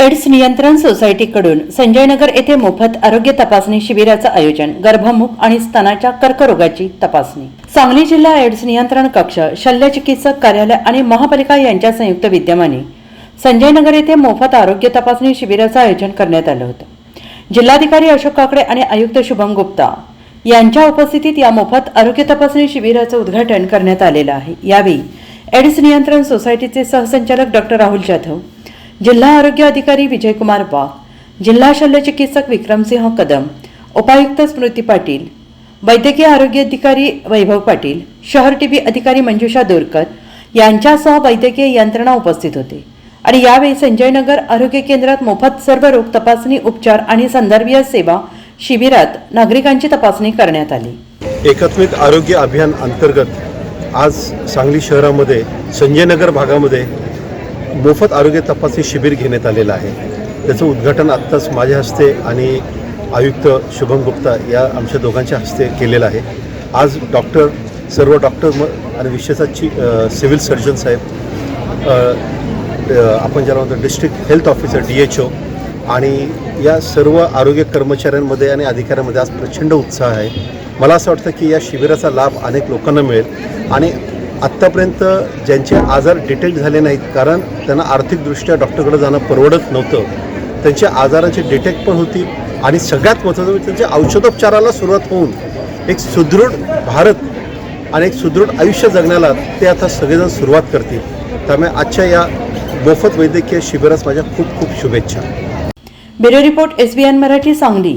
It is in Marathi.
एड्स नियंत्रण सोसायटीकडून संजयनगर येथे मोफत आरोग्य तपासणी शिबिराचं आयोजन गर्भमुख आणि स्तनाच्या कर्करोगाची तपासणी. सांगली जिल्हा एड्स नियंत्रण कक्ष शल्यचिकित्सक कार्यालय आणि महापालिका यांच्या संयुक्त विद्यमाने संजयनगर येथे मोफत आरोग्य तपासणी शिबिराचं आयोजन करण्यात आलं होतं. जिल्हाधिकारी अशोक काकडे आणि आयुक्त शुभम गुप्ता यांच्या उपस्थितीत या मोफत आरोग्य तपासणी शिबिराचं उद्घाटन करण्यात आलेलं आहे. यावेळी एड्स नियंत्रण सोसायटीचे सहसंचालक डॉक्टर राहुल जाधव जिल्हा आरोग्य अधिकारी विजयकुमार वाघ जिल्हा शल्यचिकित्सक विक्रमसिंह कदम उपायुक्त स्मृती पाटील वैद्यकीय आरोग्य अधिकारी वैभव पाटील शहर टीबी अधिकारी मंजुषा दोरकर यांच्यासह वैद्यकीय यंत्रणा उपस्थित होते. आणि यावेळी संजयनगर आरोग्य केंद्रात मोफत सर्व रोग तपासणी उपचार आणि संदर्भीय सेवा शिबिरात नागरिकांची तपासणी करण्यात आली. एकात्मिक आरोग्य अभियान अंतर्गत आज सांगली शहरामध्ये संजयनगर भागामध्ये मोफत आरोग्य तपासणी शिबिर घेण्यात आलेलं आहे. त्याचं उद्घाटन आत्ताच माझ्या हस्ते आणि आयुक्त शुभम गुप्ता या आमच्या दोघांच्या हस्ते केलेलं आहे. आज डॉक्टर सर्व डॉक्टर म आणि विशेषाची सिव्हिल सर्जन साहेब आपण ज्याला म्हणतो district health officer D H O आणि या सर्व आरोग्य कर्मचाऱ्यांमध्ये आणि अधिकाऱ्यांमध्ये आज प्रचंड उत्साह आहे. मला असं वाटतं की या शिबिराचा लाभ अनेक लोकांना मिळेल आणि आत्तापर्यंत ज्यांचे आजार डिटेक्ट झाले नाहीत कारण त्यांना आर्थिकदृष्ट्या डॉक्टरकडे जाणं परवडत नव्हतं. त्यांच्या आजारांची डिटेक्ट पण होती आणि सगळ्यात महत्त्वाचं म्हणजे त्यांच्या औषधोपचाराला सुरुवात होऊन एक सुदृढ भारत आणि एक सुदृढ आयुष्य जगण्याला ते आता सगळेजण सुरुवात करतील. त्यामुळे आजच्या या मोफत वैद्यकीय शिबिरास माझ्या खूप खूप शुभेच्छा. Bureau report SBN Marathi Sangli.